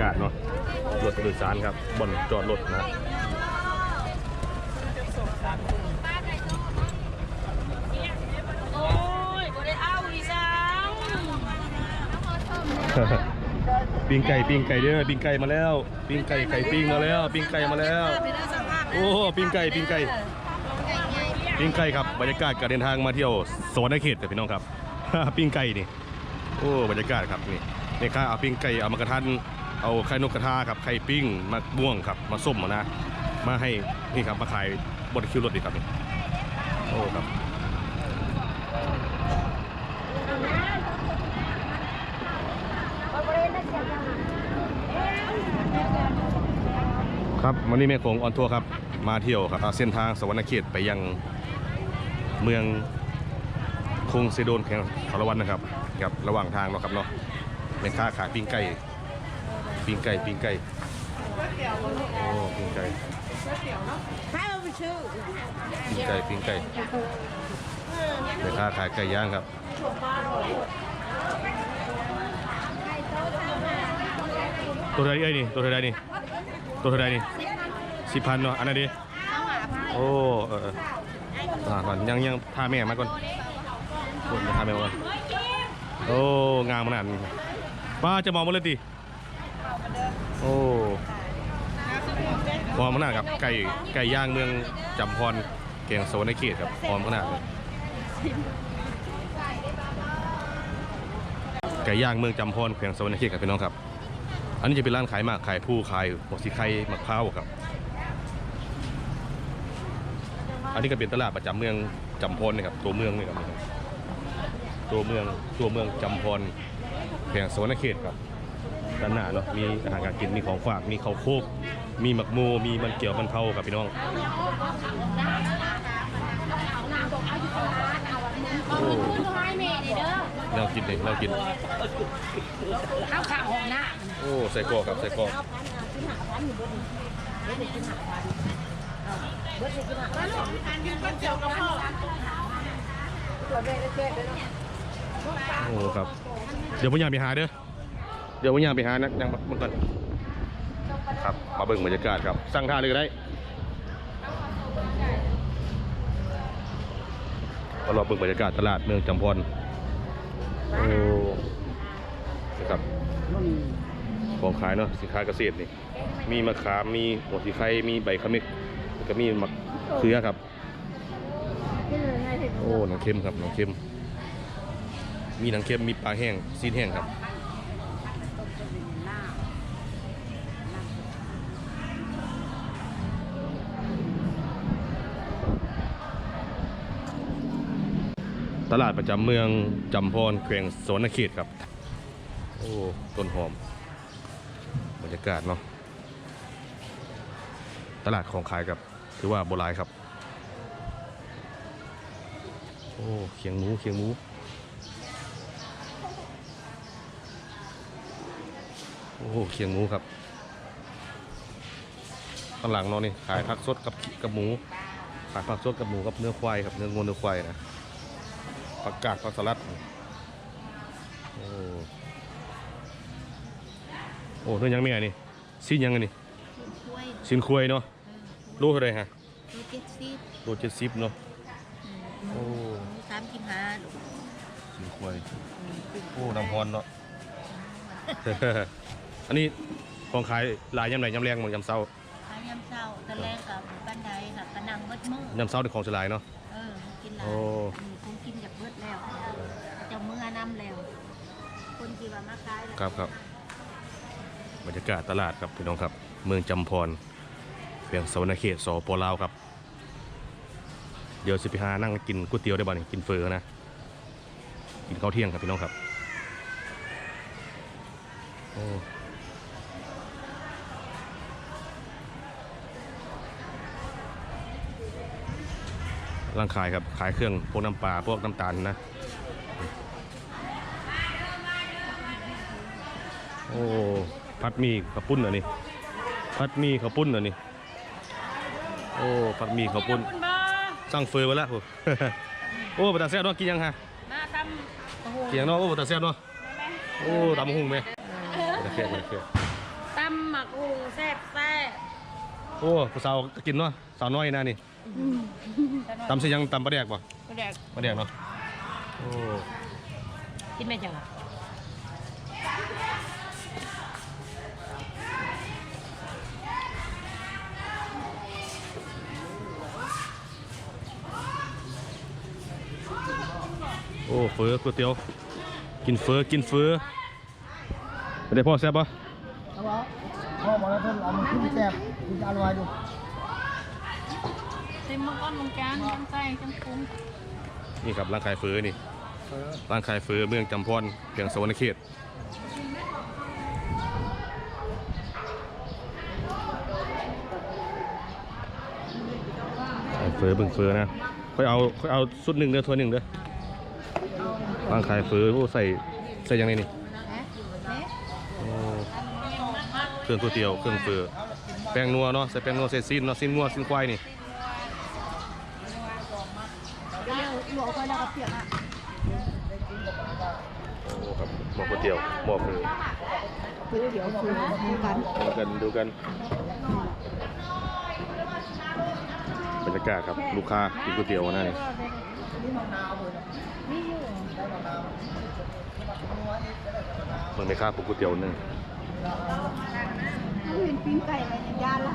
ากาศเนาะรถโดยสารครับบนจอดรถนะปิ้งไก่ปิ้งไก่เด้อปิ้งไก่มาแล้วปิ้งไก่ไก่ปิ้งมาแล้วปิ้งไก่มาแล้ว โอ้ปิ้งไก่ปิ้งไก่ปิ้งไก่ครับบรรยากาศการเดินทางมาเที่ยวสวรรณเขตครับพี่น้องครับปิ้งไก่นี่โอ้บรรยากาศครับนี่นี่ข้าเอาปิ้งไก่เอามากระทัน เอาไข่นกกระทาครับไข่ปิ้งมาม่วงครับมาส้มนะ มาให้นี่ครับมาขายบนคิวรถดีครับนี่โอ้ครับครับวันนี้แม่โขงออนทัวร์ครับมาเที่ยวครับเส้นทางสวรรณเขตไปยังเมืองคงเซโดนแขงคารวันนะครับครับระหว่างทางเนาะครับเนาะแม่ค้าขายปิ้งไก่ ปิ้งไก่ปิ้งไก่โอ้ปิ้งไก่ให้เอาไปชื่อปิ้งไก่ปิ้งไก่แม่ค้าขายไก่ย่างครับตัวเท่าไหรเอ้ยนี่ตัวเท่าไหรนี่ตัวเท่าไหรนี่สิบพันเนาะอันนั้นดิโอ้เออเอออ่าก่อนยังยังพาแม่มาก่อนคนมาพาแม่มาก่อนโอ้งามขนาดนี้ป้าจะมองมาเลยดิ โอ้พร้อมขนาดครับไก่ไก่ย่างเมืองจำพรแกงโซนในเขตครับพร้อมขนาดเลยไก่ย่างเมืองจำพรแขวงโซนในเขตครับพี่น้องครับ อันนี้จะเป็นร้านขายมากขายผู้ขายหัวสีไข่มะพร้าวครับ อันนี้ก็เป็นตลาดประจำเมืองจำพรนะครับตัวเมืองนี่ครับตัวเมืองตัวเมืองจำพรแขวงโซนเขตครับ ด้านหน้าเนาะมีอาหารการกินมีของฝากมีข้าวโคกมีหมักโมมีมันเกี่ยวมันเผาครับพี่น้องโอ้คุณให้แม่นี่เด้อเรากินเลยเรากินเอาข้าวหอมหน้าโอ้ใส่กรอกครับใส่กรอกกินก๋วยเตี๋ยวกับพ่อโอ้ครับ เดี๋ยวผมอยากไปหาเด้อ เดี๋ยวผมอยากไปหานะยังมันก่อนครับ มาเบิ่งบรรยากาศครับ สั่งทานเลยก็ได้ก็รอเบิ่งบรรยากาศตลาดเมืองจำพรโอ้นะครับของขายเนาะสินค้าเกษตรนี่ มีมะขาม มีหัวสีไข่มีใบขมิกแล้วก็มีมะเขือครับ โอ้หนังเค็มครับหนังเค็ม มีหนังเค็ม มีปลาแห้งซีนแห้งครับ ตลาดประจำเมืองจำพรแขวงสวนเขตครับ โอ้ต้นหอม บรรยากาศเนาะตลาดของขายกับถือว่าโบราณครับ โอ้เขียงหมูเขียงหมูโอ้เขียงหมูครับข้างหลังเนาะนี่ขายผักสดกับกับหมูขายผักสดกับหมูกับเนื้อควายครับเนื้องูเนื้อควายนะ ผักกาดผักสลัดโอ้โอ้เนื้อยังไม่ไงนี่สิ้นยังไงนี่ถ้วยสิ้นคุยเนาะลูกเท่าไหรฮะดูเจ็ดสิบโลเจ็ดสิบเนาะโอ้สามสิบห้าสิ้นคุยโอ้น้ำพรเนาะอันนี้ของขายหลายยำไหนยำแรงมั้งยำเศร้าขายยำเช้าตะแรงกับปันไดค่ะกระนังเบิดมือยำเศร้าที่ของสลายเนาะเออกินหลาโอ้ยคงกินจากเบิด แล้วเจะเมื่อน้ำแล้ว คนที่ว่ามาขายแล้วครับครับบรรยากาศตลาดครับพี่น้องครับ เมืองจำพรเพียงสวรรณเขตสปลาวครับ เดี๋ยวสิไปหานั่งกินก๋วยเตี๋ยวได้บ้านกินเฟอนะ กินข้าวเที่ยงครับพี่น้องครับโอ้ ร่างขายครับขายเครื่องพวกน้ำปลาพวกน้ำตาลนะ โอ้พัดหมีข้าวปุ้นเหรอนี่พัดหมีข้าวปุ้นเหรอนี่โอ้พัดหมีข้าวปุ้นคุณบ้าสั่งเฟอร์ไว้แล้วโอ้โอ้ปตาแซ่บเนาะกินยังฮะมาทำโอ้โหกินยังเนาะโอ้ปตาแซ่บเนาะโอ้ตำบักหุ่งไหมปตาแซ่บปตาแซ่บต โอ้ผู้สาวก็กินเนาะสาวน้อยนะนี่ตำเสียงตำปลาแดกป่ะก็แดกปลาแดกเนาะโอ้กินไม่จังอะโอ้เฟอก๋วยเตี๋ยวกินเฟอกินเฟอไม่ได้พ่อแซ่บป่ะครับผมพ่อบอกแล้วท่านเอามันขึ้นแซ่บ คุณจะอร่อยดูซิมมังกรมังการจังไส้จังปรุงนี่ครับร้านขายเฟอนี่ร้านขายเฟอเมืองจำพรเพียงสวรรณเขตขายเฟอเบิ่งเฟอนะค่อยเอาค่อยเอาสุดหนึ่งเด้อถ้วยหนึ่งเด้อร้านขายเฟอโอ้ใส่ใส่ยังไงนี่โอ้เครื่องก๋วยเตี๋ยวเครื่องเฟือ แป้งนัวเนาะใส่แป้งนัวใส่ซีนเนาะซีนงัวซีนควายนี่หลวงก็แล้วก็เปียกอะโอ้ครับหม้อก๋วยเตี๋ยวหม้อเฟือก๋วยเตี๋ยวคือมังการดูกันดูกันบรรยากาศครับลูกค้ากินก๋วยเตี๋ยวนะนี่นี่ยู่เมืองในค้าปรุงก๋วยเตี๋ยวนึง เห็นปิ้งไก่อะไรในย่านล่ะ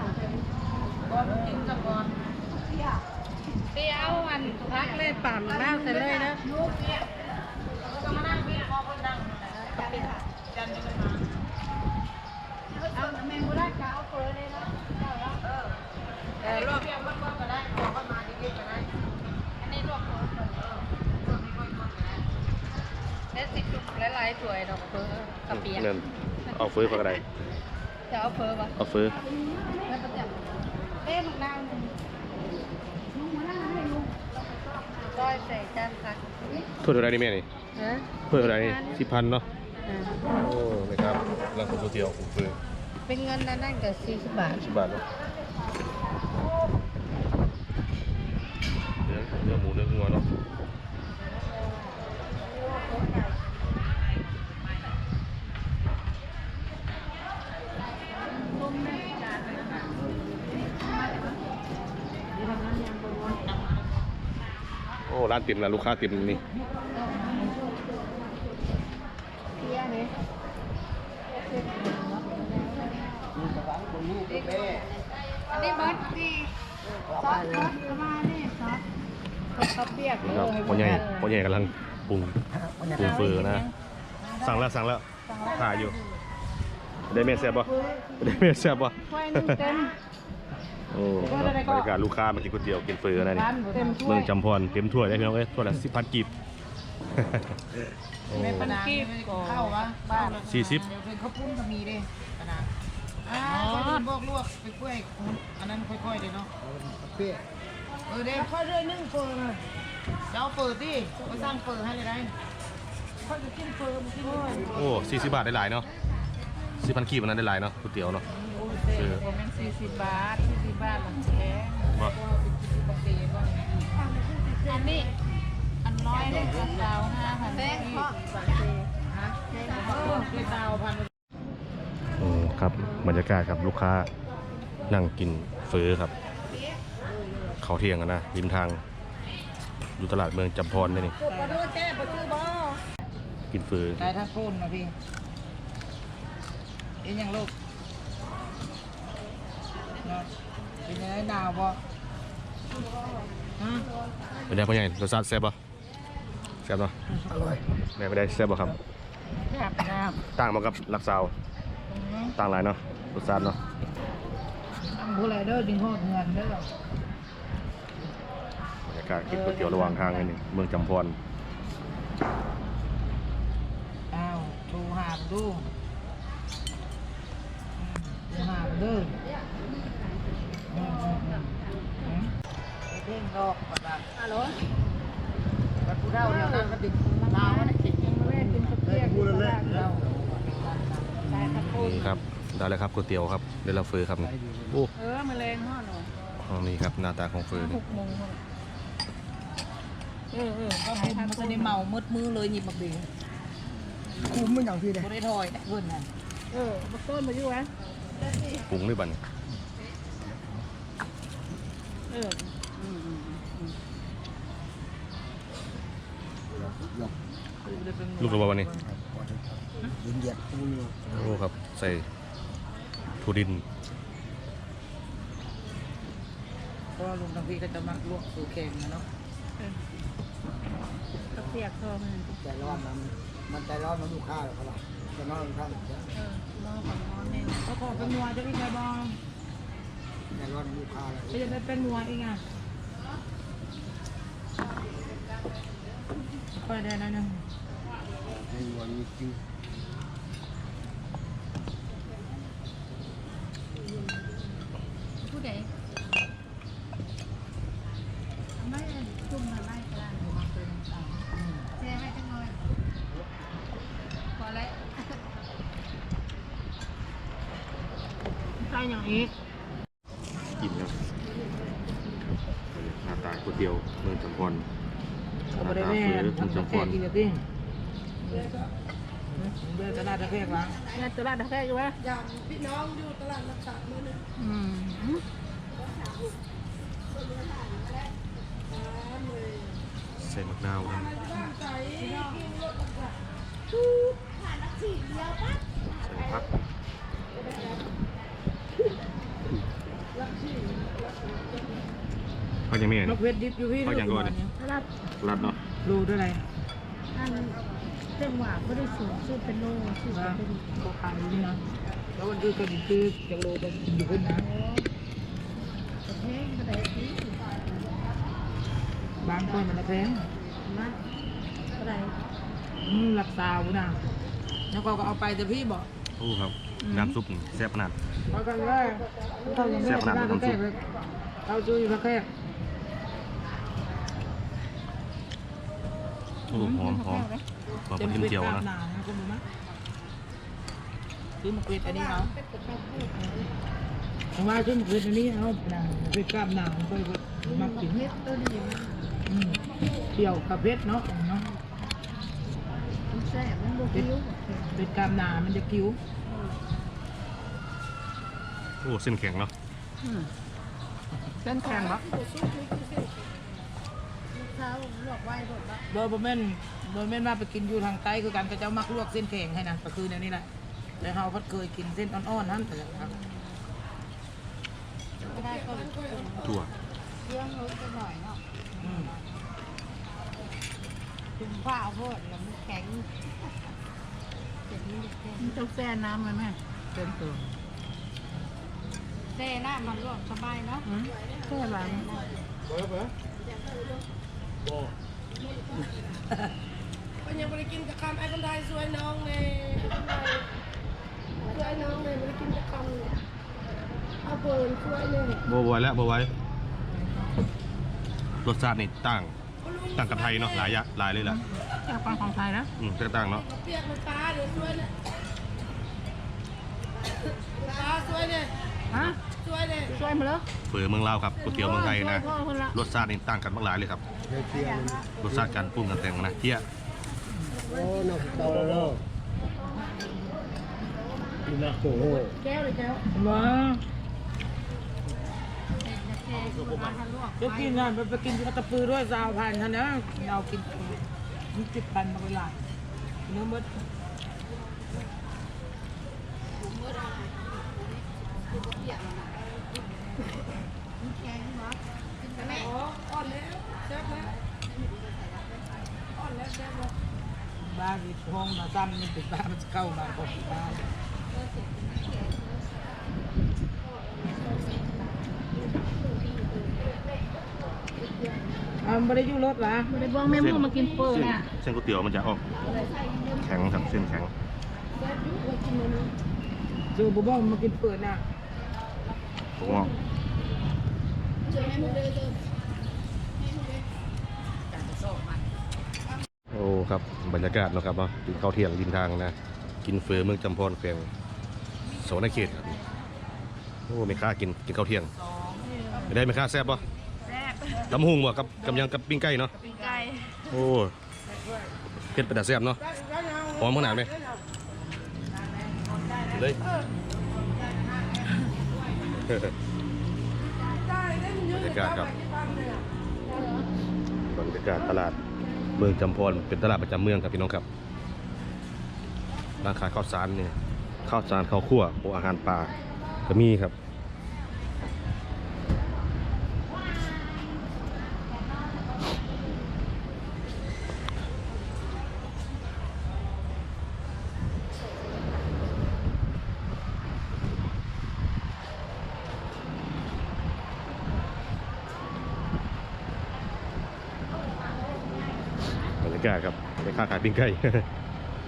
เตี้ยวอันพักเลยปั่นน้ำใส่เลยนะเอาแมงมุราจะเอาเฟอเลยนะเออลวกมันก็ได้ลวกมันมาดีๆก็ได้อันนี้ลวกเฟอและสิบหลายๆถ้วยดอกเฟอกระเปียกนั่นเอาเฟือก็ได้ จะเอาเฟอปะเอาเฟือแล้วประจับเต้มะนาวหนึ่งลุงมานั่งให้ลุงก้อยใส่จานผักถ้วยเท่าไรนี่แม่นี่ฮะถ้วยเท่าไรนี่สิบพันเนาะอ่าโอ้นะครับร้านก๋วยเตี๋ยวของเฟือเป็นเงินนั่นนั่นก็สี่สิบบาทสิบบาทเนาะเนื้อเนื้อหมูเนื้องัวเนาะ โอ้ ร้านติ่มนะลูกค้าติ่มนี่เที่ยนี่อันนี้เบิร์ดดีซอสซอสประมาณนี้ซอสข้าวเปียกนี่ครับพ่อใหญ่พ่อใหญ่กำลังปรุงปรุงเฟอนะ สั่งแล้วสั่งแล้วถ่ายอยู่ ได้เมสแซ่บป่ะได้เมสแซ่บป่ะถ้วยหนึงเต็ม โอ้บรรยากาศลูกค้ามากินก๋วยเตี๋ยวกินเฟอนะนี่เต็มถ้วเมือยงจำพรเต็มถ้วยได้พี่น้องเอ้ยถ้วยละสิบพันกีบโอ้ปนาเข้าวะบ้านสี่สิบ เดี๋ยวเป็นข้าวปุ้นก็มีเด้ปนาอ่าก็ดินบอกลวกไปกล้วยคุณอันนั้นค่อยๆเด้เนาะเปียเออเด้ค่อยเรื่อยนึ่งเปิดเลยจะเอาเปิดดิก็สร้างเปิดให้เลยได้ค่อยจะกินเปิดมันกินเลยโอ้สี่สิบบาทได้หลายเนาะสิบพันกีบอันนั้นได้หลายเนาะก๋วยเตี๋ยวเนาะเออผมเป็นสี่สิบบาทสี่สิ บบาทหลังแพงมาอันนี้ อันน้อยเนี่ยกระเซาห้าพันแพงเพระเออคือดาพันอืมครับบรรยากาศครับลูกค้านั่งกินเฟือครับ เขาเที่ยงกันนะริมทาง อยู่ตลาดเมืองจำพรนี่นี่กินเฟือได้ทั้งปุ้นนะพี่เอ็นยังลูก เนาะเป็นยังไงหนาวบ่ฮะเป็นไงพ่อใหญ่รสชาติแซ่บป่ะแซ่บเนาะอร่อยแม่ไปได้แซ่บป่ะครับครับครับต่างมากับลักซาวต่างหลายเนาะรสชาติเนาะผู้ไรเด้อดึงหอดเงินเด้อบรรยากาศกินก๋วยเตี๋ยวระหว่างทางนี่นี่เมืองจำพรอ้าวโทรหาดูโทรหาเด้ออืมอืมอืมอืม เด้งดอกก่อนละฮัลโหลบัดผู้เฒ่าเนี่ยนั่งก็ติดลาวนะคิดกินมาแรกกินข้าวเปียกกินข้าวเราใส่ข้าวปุ้นนี่ครับได้แล้วครับก๋วยเตี๋ยวครับได้แล้วเฟอครับนี่โอ้เออมาแรงห่อหน่อยอ๋อนี่ครับหน้าตาของเฟอหนี่กโมงเออเออก็ผมมันจะได้เมามืดมือเลยหยิบมาเบงคุ้มไม่อย่างพี่เลยบ่ได้ถอยแต่เพิ่นน่ะเออมาต้นมาอยู่วะปรุงด้วยบัดน เอออืมอืมอืมลูกระบาวันนี้ยินเหยียดปูอยู่โอ้ครับ ใส่ถั่วดินเพราะว่าลุงทางพี่ก็จะมักลวกสูแข็งนะเนาะก็เปียกทอมันใจร้อนมันมันใจร้อนมันลูกค้าหรอกครับจะนอนข้างเออมองของมองเนี่ยก็ขอเป็นมัวจะพี่ชายบอง ใจร้อนมันลูกค้าเลยก็จะได้เป็นมัวอีกอะค่อยได้นะนึงในวันนี้จริงผู้ใดไม่จุ่มมาไล่ก็ได้มาเป็นต่างแช่ให้จังเลยพอแล้วใส่อย่างอีกกินครับหน้าตาก๋วย เตี๋ยวเมืองจำพรเอาไปได้แม่ทำตะแคงกินกับติ้งเดินตลาดตะแคงวะเนี่ยตลาดตะแคงอยู่วะอย่างพี่น้องอยู่ตลาดนักสัตว์มือนึงอืมใส่มะนาวครับใส่ผัก เขายังไม่เห็น นกเพชรดิบอยู่พี่เอาอย่างก่อนดิตลาดรัดเนาะรูด้วยอะไรอันเรื่องหวานไม่ได้สูงชื่อเป็นโลชื่อว่าเป็นเขาขายอยู่นี่นะแล้ววันคือก็ดิคือจากโลจะอยู่ขึ้นนะประเทศประเทศนี้บางคนมันละแพงนะอะไรอืมรักษาวุนะแล้วก็เอาไปแต่พี่บอก โอ้ครับน้ำซุปนี่แซ่บขนาด เขากันว่าเขาอย่างนี้เสียขนาดตนั้นะแคงเลยเขาจูอยู่ตะแคง อ้หอมหอมหอมกระเทียมเจียวนะหนานะคุณดูมั้ยซื้อมะกรูดอันนี้เอาผมว่าซื้อมะกรูดอันนี้เอาหนาเป็ดกล้ามหนาไปมักกินเม็ดตัวนี้มันอืมเกี่ยวกับเพชรเนาะเนาะมันแซ่บมันบวกิ้วเป็ดกล้ามหนามันจะกิ้วโอ้เส้นแข็งเนาะเส้นแข็งปะ เท้าลวกไว้หมดละเบอร์บะเม่นเบอร์เม่นมาไปกินอยู่ทางใต้คือกันก็จะมักลวกเส้นแข็งให้นะก็คือแนวนี้แหละแต่เราพัดเคยกินเส้นอ่อนๆนั่นแต่ละครับไม่ได้ก็ถั่วเรื่องรถไปหน่อยเนาะอืมถึงผ้าโพดแล้วมันแข็งมันต้องแช่น้ำไหมแม่เส้นตัวแช่น้ำมันลวกสบายเนาะแช่แบบมั นยังไม่ได้กินกับคำไอ้คนไทยสวยน้องในสวยน้องในไม่ได้กินกับคำเลยเอาเปิดสวยเลยโบไว้แล้วโบไว้รสชาตินี่ต่างต่างกับไทยเนาะหลายอยางหลายเลยแหละแช่ปังของไทยนะอืมแต่ต่างเนาะเปียกมันตาเดี๋ยวสวยเนี่ยตาสวยเนี่ย ฮะสวยเนี่ยช่วยมาแล้วเฝอเมืองลาวครับก๋วยเตี๋ยวเมืองไทยนะพ่อคนละรสชาตินี่ต่างกันมากหลายเลยครับเฮ้ยเตี้ยมันรสชาติการปรุงกันแต่งนะเที่ยโอ้หนักเตาแล้วเนาะนี่นะโอ้โหแก้วเลยแก้วว้าแช่ลวกจะกินนะไปไปกินกับตะปือด้วยสาวพันธุ์ท่านนะเรากินมันจิบพันมาเวลาเนื้อมด แม่อ่อนแล้วแซ่บแล้วอ่อนแล้วแซ่บแล้วบ้านที่ห้องมาซ้ำนี่ติดบ้านมันจะเข้ามาพอดีบ้านอ่าไม่ได้อยู่รถหรอไม่ได้บอกแม่มูมากินเปิดเส้นน่ะเส้นก๋วยเตี๋ยวมันจะออกแข็งครับเส้นแข็งจูบุบ้องมากินเปิดน่ะผ มว่าโอ้ครับบรรยากาศเนาะครับเนาะกินข้าวเที่ยงริมทางนะ กินเฟอเมืองจำพรแขวงโสนเขตครับโอ้ไม่ค่ากินกินข้าวเที่ยงไม่ได้ไม่ค่าแซ่บปะแซ่บตำหุงวะกับกำยังกับปิ้งไก่เนาะปีไก่โอ้เผ็ดเป็นแต่แซ่บเนาะหอมขนาดไหมเลยได้ได้มันเย บรรยากาศครับบรรยากาศตลาดเมืองจำพรเป็นตลาดประจำเมืองครับพี่น้องครับร้านขายข้าวสารเนี่ยข้าวสารข้าวคั่วออาหารป่าก็มีครับ กาศครับไปค้าขายปิ้งไก่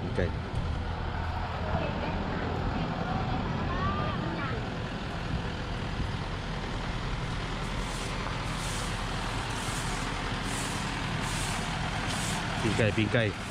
ปิ้งไก่ปิ้งไก่ปิ้งไก่